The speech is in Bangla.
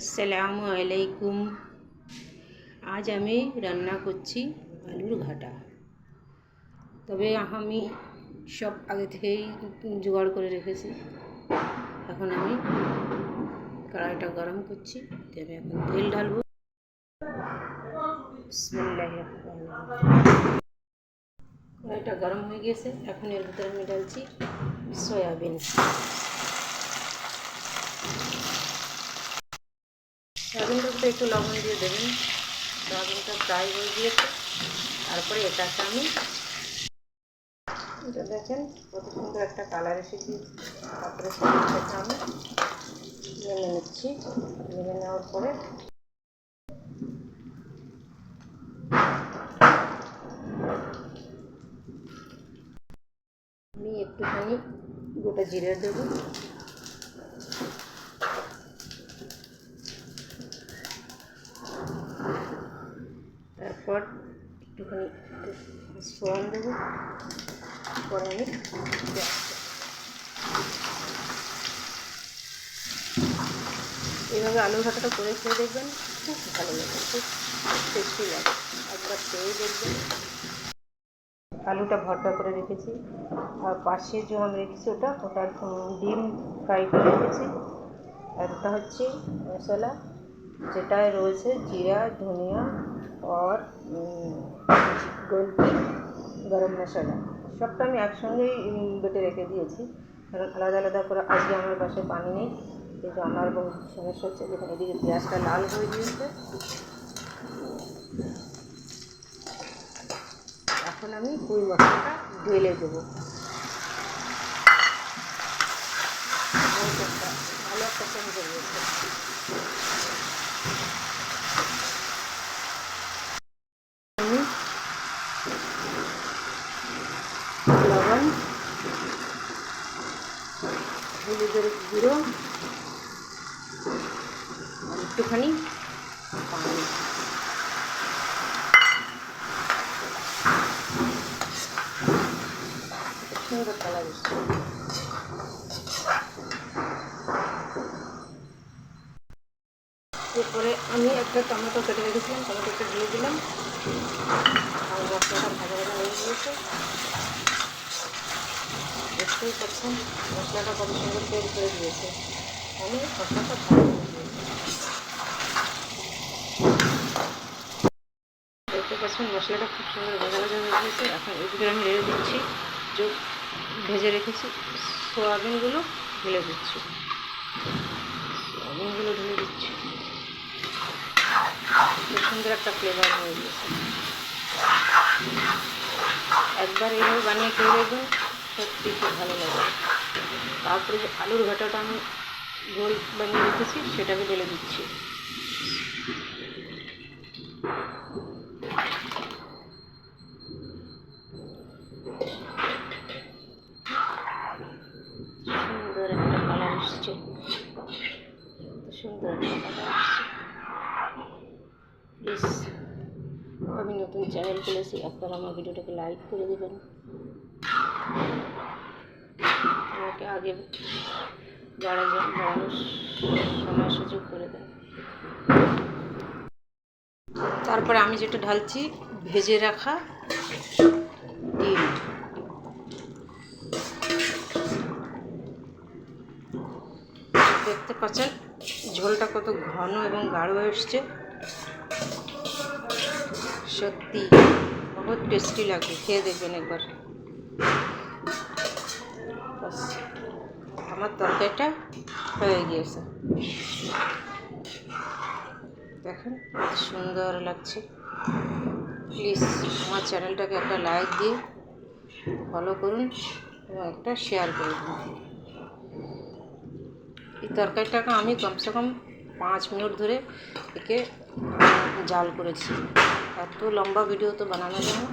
আসসালামু আলাইকুম। আজ আমি রান্না করছি আলুর ঘাটা তবে আমি সব আগে থেকেই জোগাড় করে রেখেছি। এখন আমি কড়াইটা গরম করছি। তবে এখন তেল ঢালবো। কড়াইটা গরম হয়ে গেছে। এখন এর ভিতরে আমি ডালছি সয়াবিন। সয়াবিনটাতে একটু লবণ দিয়ে দেবেন। সয়াবিনটা ফ্রাই হয়ে গিয়েছে। তারপরে এটাকে আমি এটা দেখেন কত সুন্দর একটা কালার এসে তারপরে সয়াবিনটাকে আমি নেমে নিচ্ছি। নেমে নেওয়ার পরে আমি একটুখানি গোটা জিরে দেবো। তারপর একটুখানি ফোড়ন দেবো। পরে আমি এইভাবে আলু ঘাটাটা করে খেয়ে দেখবেন, খুব ভালো লাগে, খুব টেস্টি লাগে। একবার খেয়ে দেখবেন। আলুটা ভর্তা করে রেখেছি। আর পাশে যে আমি রেখেছি ওটা ওটা ডিম ফ্রাই করে রেখেছি। ওটা হচ্ছে মশলা, যেটায় রয়েছে জিরা, ধনিয়া উম, গোলকি গরম মশলা। সবটা আমি একসঙ্গেই বেটে রেখে দিয়েছি। কারণ আলাদা আলাদা করে আজকে আমার পাশে পানি নেই। কিন্তু আমার বহু সমস্যা হচ্ছে দেখুন এদিকে পেঁয়াজটা লাল হয়ে গিয়েছে। এখন আমি পুঁই মশলাটা ঢেলে দেবো। ভালো একটা আমি লবণ হলুদের গুঁড়ো একটুখানি পানি। সুন্দর এরপরে আমি একটা টমেটো কেটে রেখেছিলাম টমেটোটা দিয়ে দিলাম। আর মশলাটা ভাজা ভাজা হয়ে গিয়েছে। দেখতেই পাচ্ছেন মশলাটা কত সুন্দর তেল করে দিয়েছে আমি মশলাটা ভালো দিয়েছি দেখতে পাচ্ছেন, মশলাটা খুব সুন্দর ভাজা ভাজা হয়ে গিয়েছে। এখন এদিকে আমি রেড়ে দিচ্ছি। যে ভেজে রেখেছি, সোয়াবিনগুলো ঢেলে দিচ্ছি। সোয়াবিনগুলো ঢেলে দিচ্ছি। খুব সুন্দর একটা ফ্লেভার হয়ে গিয়েছে। একবার এইভাবে বানিয়ে খেয়ে দেখবেন সত্যি খুব ভালো লাগে। তারপরে আলুর ঘাটাটা আমি গোল বানিয়ে রেখেছি সেটাকে ঢেলে দিচ্ছি। সুন্দর একটা কালার এসছে সুন্দর একটা কালার এসছে প্লিজ আমি নতুন চ্যানেল খুলেছি, আপনারা আমার ভিডিওটাকে লাইক করে দেবেন। আমাকে আগে বাড়ানো বাড়ানোর সময় সুযোগ করে দেন। তারপরে আমি যেটা ঢালছি, ভেজে রাখা ডিম। দেখতে পাচ্ছেন, ঝোলটা কত ঘন এবং গাঢ় এসছে। সত্যি, বহুত টেস্টি লাগে, খেয়ে দেখবেন একবার। আমার তরকারিটা হয়ে গিয়েছে। দেখেন সুন্দর লাগছে। প্লিজ আমার চ্যানেলটাকে একটা লাইক দিয়ে ফলো করুন এবং একটা শেয়ার করে দিন। এই তরকারিটাকে আমি কমসে কম পাঁচ মিনিট ধরে একে জাল করেছি। এত লম্বা ভিডিও তো বানানো যায়